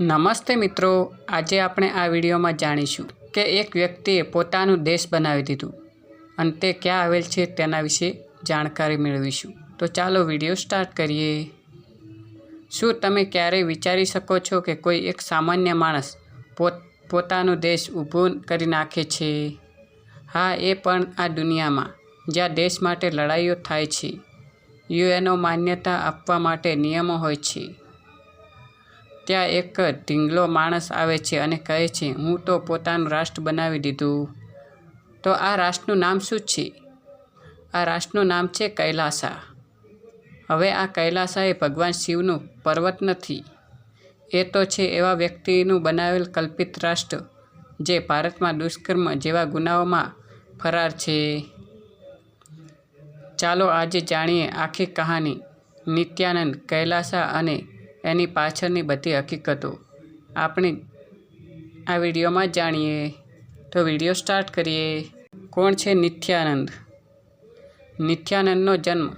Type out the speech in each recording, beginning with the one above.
નમસ્તે મિત્રો, આજે આપણે આ વિડીયોમાં જાણીશું કે એક વ્યક્તિએ પોતાનું દેશ બનાવી દીધું અને તે ક્યાં આવેલ છે તેના વિશે જાણકારી મેળવીશું. તો ચાલો વીડિયો સ્ટાર્ટ કરીએ. શું તમે ક્યારેય વિચારી શકો છો કે કોઈ એક સામાન્ય માણસ પોત, પોતાનો દેશ ઊભો કરી નાખે છે? હા, એ પણ આ દુનિયામાં, જ્યાં દેશ માટે લડાઈઓ થાય છે. યુએનઓ માન્યતા આપવા માટે નિયમો હોય છે. ત્યાં એક ઢીંગલો માણસ આવે છે અને કહે છે, હું તો પોતાનું રાષ્ટ્ર બનાવી દીધું. તો આ રાષ્ટ્રનું નામ શું છે? આ રાષ્ટ્રનું નામ છે કૈલાસા. હવે આ કૈલાસા એ ભગવાન શિવનું પર્વત નથી. એ તો છે એવા વ્યક્તિનું બનાવેલ કલ્પિત રાષ્ટ્ર, જે ભારતમાં દુષ્કર્મ જેવા ગુનાઓમાં ફરાર છે. ચાલો આજે જાણીએ આખી કહાની નિત્યાનંદ કૈલાસા અને એની પાછળની બધી હકીકતો આપણે આ વિડીયોમાં જાણીએ. તો વીડિયો સ્ટાર્ટ કરીએ. કોણ છે નિત્યાનંદ? નિત્યાનંદનો જન્મ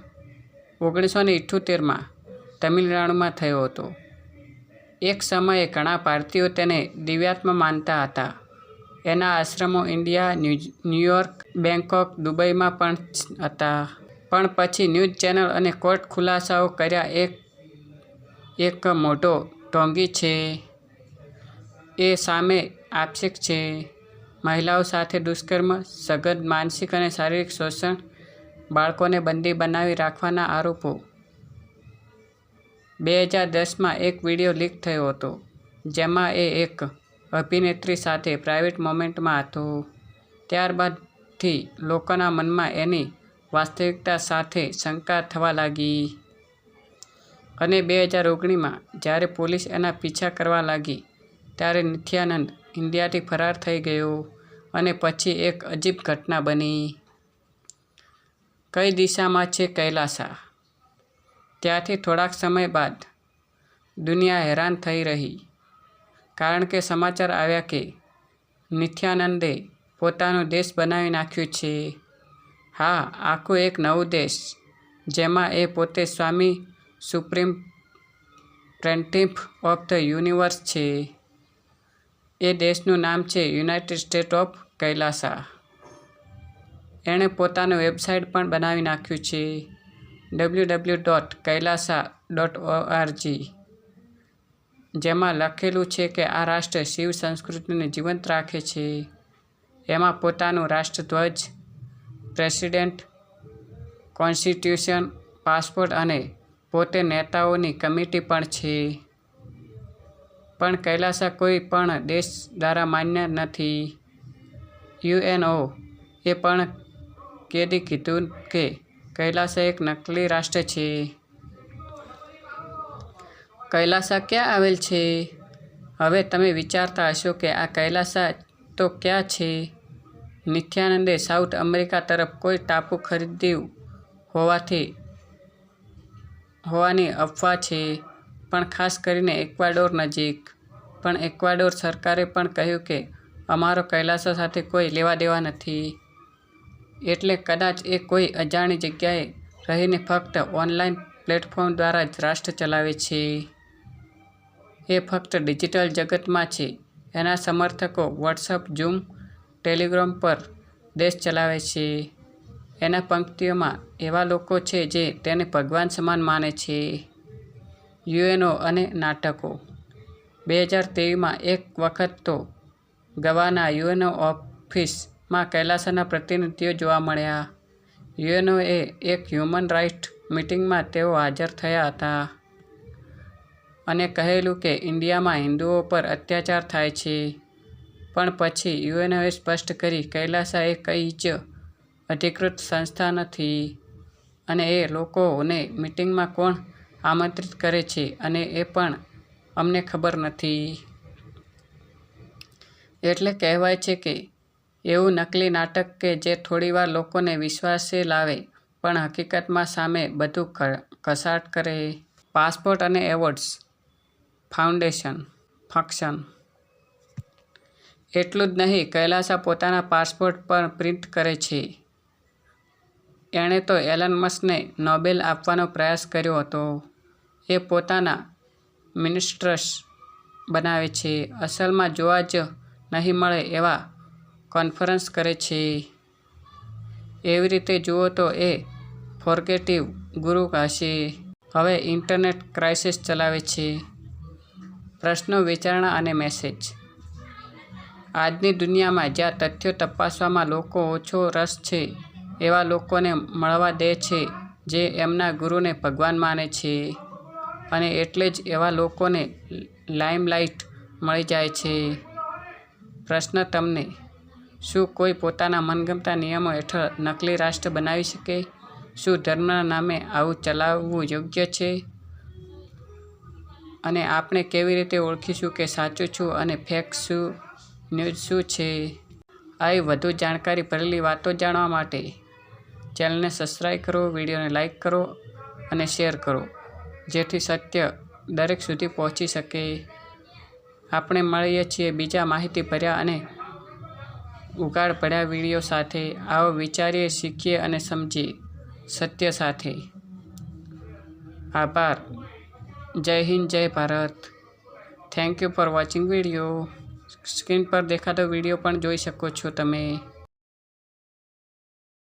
ઓગણીસો ને ઇઠ્ઠોતેરમાં તમિલનાડુમાં થયો હતો. એક સમયે ઘણા ભારતીયો તેને દિવ્યાત્મા માનતા હતા. એના આશ્રમો India new New York Bangkok દુબઈમાં પણ હતા. પણ પછી ન્યૂઝ ચેનલ અને કોર્ટ ખુલાસાઓ કર્યા. એક એક મોટો ટોંગી છે. એ સામે આક્ષેપ છે. મહિલાઓ સાથે દુષ્કર્મ સઘન માનસિક અને શારીરિક શોષણ બાળકોને બંદી બનાવી રાખવાના આરોપો. બે હજાર દસમાં એક વીડિયો લીક થયો હતો, જેમાં એ એક અભિનેત્રી સાથે પ્રાઇવેટ મોમેન્ટમાં હતો. ત્યારબાદથી લોકોના મનમાં એની વાસ્તવિકતા સાથે શંકા થવા લાગી. અને બે હજાર ઓગણીમાં જ્યારે પોલીસ એના પીછા કરવા લાગી, ત્યારે નિત્યાનંદ ઇન્ડિયાથી ફરાર થઈ ગયો અને પછી એક અજીબ ઘટના બની. કઈ દિશામાં છે કૈલાસા? ત્યાંથી થોડાક સમય બાદ દુનિયા હેરાન થઈ રહી. કારણ કે સમાચાર આવ્યા કે નિત્યાનંદે પોતાનો દેશ બનાવી નાખ્યો છે. હા, આખો એક નવો દેશ, જેમાં એ પોતે Swami supreme pontiff of the universe છે. એ દેશનું નામ છે યુનાઇટેડ સ્ટેટ ઓફ કૈલાસા. એણે પોતાનું વેબસાઇટ પણ બનાવી નાખ્યું છે. W W dot Kailasa dot O R G જેમાં લખેલું છે કે આ રાષ્ટ્ર શિવ સંસ્કૃતિને જીવંત રાખે છે. એમાં પોતાનું રાષ્ટ્રધ્વજ, પ્રેસિડેન્ટ, કોન્સ્ટિટ્યુશન, પાસપોર્ટ અને પોતે નેતાઓની કમિટી પણ છે. પણ કૈલાસા કોઈ પણ દેશ દ્વારા માન્ય નથી. યુએનઓ એ પણ કેદી કીધું કે કૈલાસા એક નકલી રાષ્ટ્ર છે. કૈલાસા ક્યાં આવેલ છે? હવે તમે વિચારતા હશો કે આ કૈલાસા તો ક્યાં છે? નિત્યાનંદે સાઉથ અમેરિકા તરફ કોઈ ટાપુ ખરીદ્યું હોવાથી હોવાની અફવા છે. પણ ખાસ કરીને એક્વાડોર નજીક. પણ એક્વાડોર સરકારે પણ કહ્યું કે, અમારો કૈલાસો સાથે કોઈ લેવા દેવા નથી. એટલે કદાચ એ કોઈ અજાણી જગ્યાએ રહીને ફક્ત ઓનલાઈન પ્લેટફોર્મ દ્વારા જ રાષ્ટ્ર ચલાવે છે. એ ફક્ત ડિજિટલ જગતમાં છે. એના સમર્થકો વોટ્સઅપ, ઝૂમ, ટેલિગ્રામ પર દેશ ચલાવે છે. એના પંક્તિઓમાં એવા લોકો છે જે તેને ભગવાન સમાન માને છે. યુએનઓ અને નાટકો. બે હજાર તેવીસમાં એક વખત તો ગવાના યુએનઓ ઓફિસમાં કૈલાસના પ્રતિનિધિઓ જોવા મળ્યા. યુએનઓએ એક હ્યુમન રાઇટ મિટિંગમાં તેઓ હાજર થયા હતા અને કહેલું કે ઇન્ડિયામાં હિન્દુઓ પર અત્યાચાર થાય છે. પણ પછી યુએનઓએ સ્પષ્ટ કરી, કૈલાસાએ કંઈ જ અધિકૃત સંસ્થા નથી અને એ લોકોને મિટિંગમાં કોણ આમંત્રિત કરે છે અને એ પણ અમને ખબર નથી. એટલે કહેવાય છે કે એવું નકલી નાટક કે જે થોડીવાર લોકોને વિશ્વાસે લાવે, પણ હકીકતમાં સામે બધું કસાટ કરે. પાસપોર્ટ અને એવોર્ડ્સ. ફાઉન્ડેશન. ફંક્શન. એટલું જ નહીં, કૈલાસા પોતાના પાસપોર્ટ પર પ્રિન્ટ કરે છે. એણે તો એલન મસ્કને નોબેલ આપવાનો પ્રયાસ કર્યો હતો. એ પોતાના મિનિસ્ટ્રસ બનાવે છે. અસલમાં જોવા જ નહીં મળે એવા કોન્ફરન્સ કરે છે. એવી રીતે જુઓ તો એ ફોર્ગેટિવ ગુરુ હશે. હવે ઇન્ટરનેટ ક્રાઇસિસ ચલાવે છે. પ્રશ્નો વિચારણા અને મેસેજ. આજની દુનિયામાં જ્યાં તથ્યો તપાસવામાં લોકો ઓછો રસ છે એવા લોકોને મળવા દે છે જે એમના ગુરુને ભગવાન માને છે. અને એટલે જ એવા લોકોને લાઇમલાઇટ મળી જાય છે. પ્રશ્ન તમને, શું કોઈ પોતાના મનગમતા નિયમો હેઠળ નકલી રાષ્ટ્ર બનાવી શકે? શું ધર્મના નામે આવું ચલાવવું યોગ્ય છે? અને આપણે કેવી રીતે ઓળખીશું કે સાચું છું અને ફેક શું? ન્યૂઝ શું છે? આવી વધુ જાણકારી ભરેલી વાતો જાણવા માટે ચેનલને સબસ્ક્રાઈબ કરો, વિડીયોને લાઇક કરો અને શેર કરો, જેથી સત્ય દરેક સુધી પહોંચી શકે. આપણે મળીએ છીએ બીજા માહિતી ભર્યા અને ઉગાડ પડ્યા વીડિયો સાથે. આવો વિચારીએ, શીખીએ અને સમજીએ સત્ય સાથે. આભાર. જય હિન્દ, જય Bharat. Thank you for watching video screen પર દેખાતો વીડિયો પણ જોઈ શકો છો તમે.